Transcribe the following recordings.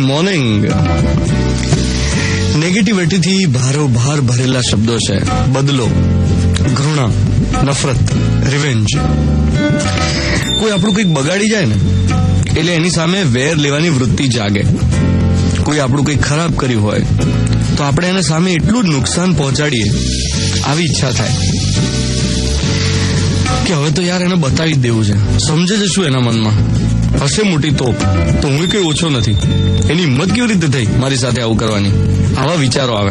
Morning નેગેટિવિટીથી ભારોભાર ભરેલા શબ્દો છે. બદલો, ઘૃણા, નફરત રિવેન્જ કોઈ આપણું કંઈક બગાડી જાય ને, એટલે એની સામે વેર લેવાની વૃત્તિ જાગે. કોઈ આપણું કંઈક ખરાબ કર્યું હોય, તો આપણે એને સામે એટલું જ નુકસાન પહોંચાડીએ. આવી ઈચ્છા થાય. કે હવે તો યાર એને બતાવી જ દેવું છે. સમજે છે શું એના મનમાં? હશે મોટી તોપ. તો હું કઈ ઓછો નથી. એની હિંમત કેવી રીતે થઈ મારી સાથે આવું કરવાની? આવા વિચારો આવે.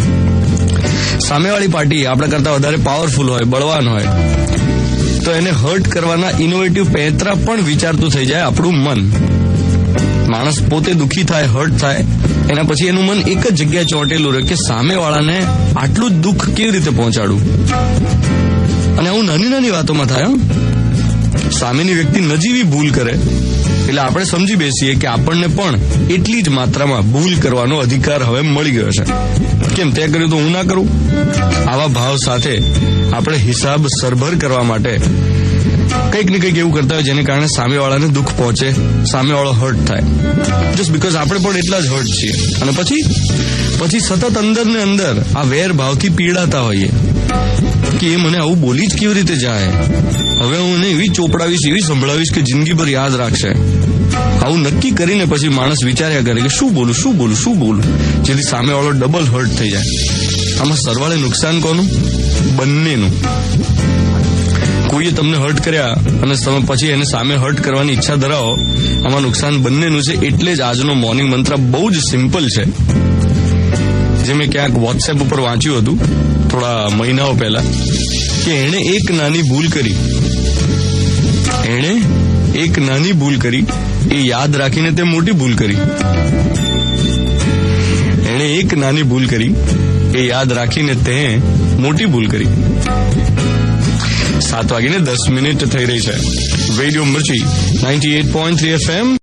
સામેવાળી પાર્ટી આપણા કરતા વધારે પાવરફુલ હોય, બળવાન હોય. તો એને હર્ટ કરવાના ઇનોવેટિવ પેંતરા પણ વિચારતું થઈ જાય આપણું મન. માણસ પોતે દુખી થાય હર્ટ થાય, એના પછી એનું મન એક જ જગ્યાએ ચોંટેલું રહે કે સામેવાળાને આટલું દુઃખ કેવી રીતે પહોંચાડું અને આવું નાની નાની વાતોમાં થાય હં. સામેની વ્યક્તિ નજીવી ભૂલ કરે, એટલે આપણે સમજી બેસીએ કે આપણને પણ એટલી જ માત્રામાં ભૂલ કરવાનો અધિકાર હવે મળી ગયો છે. કેમ તે કર્યું તો હું ના કરું? આવા ભાવ સાથે આપણે હિસાબ સરભર કરવા માટે કંઈક ને કંઈક એવું કરતા હોય જેને કારણે સામેવાળાને દુઃખ પહોંચે, સામેવાળો હર્ટ થાય. જસ્ટ બીકોઝ આપણે પણ એટલા જ હર્ટ છીએ. અને પછી પછી સતત અંદર ને અંદર આ વેર ભાવથી પીડાતા હોઈએ. કે એ મને આવું બોલી જ કેવી રીતે જાય? હવે હું એવી ચોપડાવીશ, એવી સંભળાવીશ કે જિંદગીભર યાદ રાખશે. આવું નક્કી કરીને પછી માણસ વિચાર્યા કરે કે શું બોલું શું બોલું શું બોલું? જેથી સામેવાળો ડબલ હર્ટ થઈ જાય. આમાં સરવાળે નુકસાન કોનું? બંનેનું. કોઈએ તમને હર્ટ કર્યા અને તમે પછી એને સામે હર્ટ કરવાની ઈચ્છા ધરાવો, આમાં નુકસાન બંનેનું છે. એટલે જ આજનો મોર્નિંગ મંત્ર બહુ જ સિમ્પલ છે. જે મેં ક્યાંક વોટ્સએપ ઉપર વાંચ્યું હતું થોડા મહિનાઓ પહેલા, કે એણે એક નાની ભૂલ કરી. એણે એક નાની ભૂલ કરી. એ યાદ રાખીને તે મોટી ભૂલ કરી. એણે એક નાની ભૂલ કરી. એ યાદ રાખીને તે મોટી ભૂલ કરી. સાત વાગીને દસ મિનિટ થઈ રહી છે. Radio Mirchi, ninety eight point three F M.